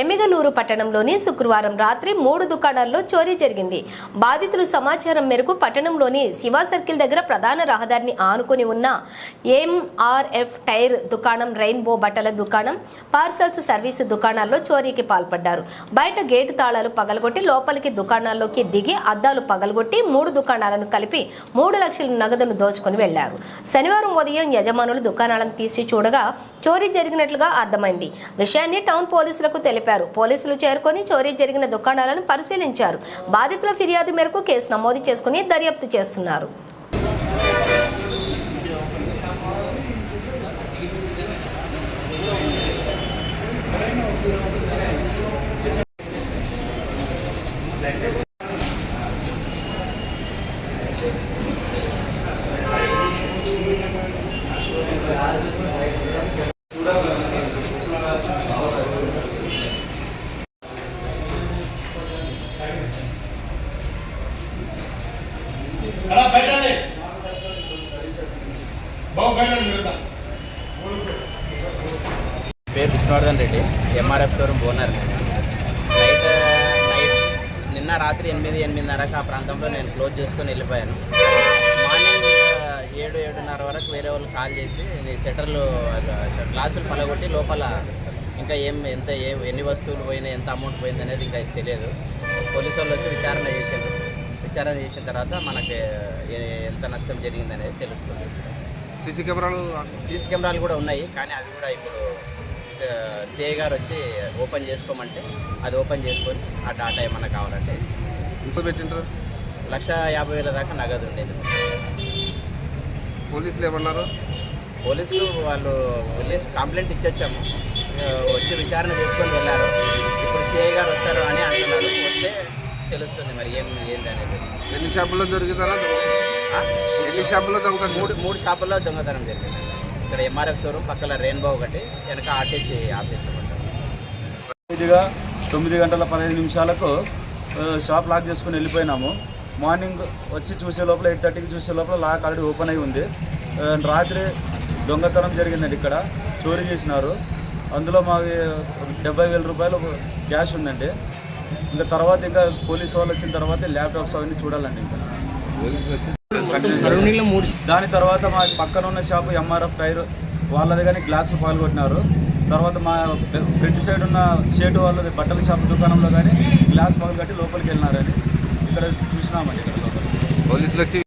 ఎమిగనూరు పట్టణంలోని శుక్రవారం రాత్రి మూడు దుకాణాల్లో చోరీ జరిగింది. బాధితులు సమాచారం మేరకు పట్టణంలోని శివ సర్కిల్ దగ్గర ప్రధాన రహదారిని ఆనుకుని ఉన్న ఎంఆర్ఎఫ్ టైర్ దుకాణం రెయిన్బో బట్టల దుకాణం పార్సల్స్ సర్వీసు దుకాణాల్లో చోరీకి పాల్పడ్డారు. బయట గేటు తాళాలు పగలగొట్టి లోపలికి దుకాణాల్లోకి దిగి అద్దాలు పగలగొట్టి మూడు దుకాణాలను కలిపి మూడు లక్షల నగదును దోచుకుని వెళ్ళారు. శనివారం ఉదయం యజమానులు దుకాణాలను తీసి చూడగా చోరీ జరిగినట్లుగా అర్థమైంది. విషయాన్ని టౌన్ పోలీసులకు తెలిపారు పోలీసులు చేరుకొని చోరీ జరిగిన దుకాణాలను పరిశీలించారు. బాధితుల ఫిర్యాదు మేరకు కేసు నమోదు చేసుకుని దర్యాప్తు చేస్తున్నారు. అలా బయటనే బయట పేరు Vishnuvardhan Reddy MRF showroom owner. Night night నిన్న రాత్రి ఎనిమిది ఎనిమిదిన్నరకు ఆ ప్రాంతంలో నేను క్లోజ్ చేసుకొని వెళ్ళిపోయాను. మార్నింగ్ ఏడు ఏడున్నర వరకు వేరే వాళ్ళు కాల్ చేసి నీ గ్లాసులు పలగొట్టి లోపల ఇంకా ఏం ఎంత ఏ ఎన్ని వస్తువులు పోయినాయి ఎంత అమౌంట్ పోయింది అనేది ఇంకా తెలియదు. పోలీసు వాళ్ళు వచ్చి విచారణ చేశారు. విచారణ చేసిన తర్వాత మనకి ఎంత నష్టం జరిగింది అనేది తెలుస్తుంది. సీసీ కెమెరాలు సీసీ కెమెరాలు కూడా ఉన్నాయి కానీ అవి కూడా ఇప్పుడు సిఐ గారు వచ్చి ఓపెన్ చేసుకోమంటే అది ఓపెన్ చేసుకొని ఆ డాటా ఏమన్నా కావాలంటే పెట్టింటారు లక్ష యాభై వేల దాకా నగదు ఉండేది. పోలీసులు ఏమన్నారు? పోలీసులు వాళ్ళు వెళ్ళి కంప్లైంట్ ఇచ్చొచ్చాము. వచ్చి విచారణ చేసుకొని వెళ్ళారు. ఇప్పుడు సిఐ గారు వస్తారు అని అంటున్నారు. వస్తే తెలుస్తుంది మరి ఏం ఏంది అనేది ఎన్ని షాపుల్లో దొరుకుతారా? ఎన్ని షాపుల్లో దొంగతనం మూడు మూడు షాపుల్లో దొంగతనం జరిగింది. ఇక్కడ ఎంఆర్ఎఫ్ షోరూమ్ పక్కన రెయిన్బో ఒకటి వెనక ఆర్టీసీ ఆఫీస్ ఇదిగా తొమ్మిది గంటల పదహైదు నిమిషాలకు షాప్ లాక్ చేసుకుని వెళ్ళిపోయినాము. మార్నింగ్ వచ్చి చూసే లోపల ఎయిట్ థర్టీకి చూసే లోపల లాక్ ఆల్రెడీ ఓపెన్ అయి ఉంది. రాత్రి దొంగతనం జరిగిందండి ఇక్కడ. చోరీ చేసినారు. అందులో మాకు డెబ్బై వేల రూపాయలు క్యాష్ ఉందండి. ఇంకా తర్వాత ఇంకా పోలీసు వాళ్ళు వచ్చిన తర్వాత ల్యాప్టాప్స్ అవన్నీ చూడాలండి ఇంకా. దాని తర్వాత మా పక్కన ఉన్న షాపు ఎంఆర్ఎఫ్ టైర్ వాళ్ళది కానీ గ్లాసు పాల్గొట్టినారు తర్వాత మా ఫ్రంట్ సైడ్ ఉన్న షేటు వాళ్ళది బట్టల షాప్ దుకాణంలో కానీ గ్లాస్ పగలు కట్టి లోపలికి వెళ్ళినారని ఇక్కడ చూసినామండి ఇక్కడ లోపల పోలీసులు వచ్చి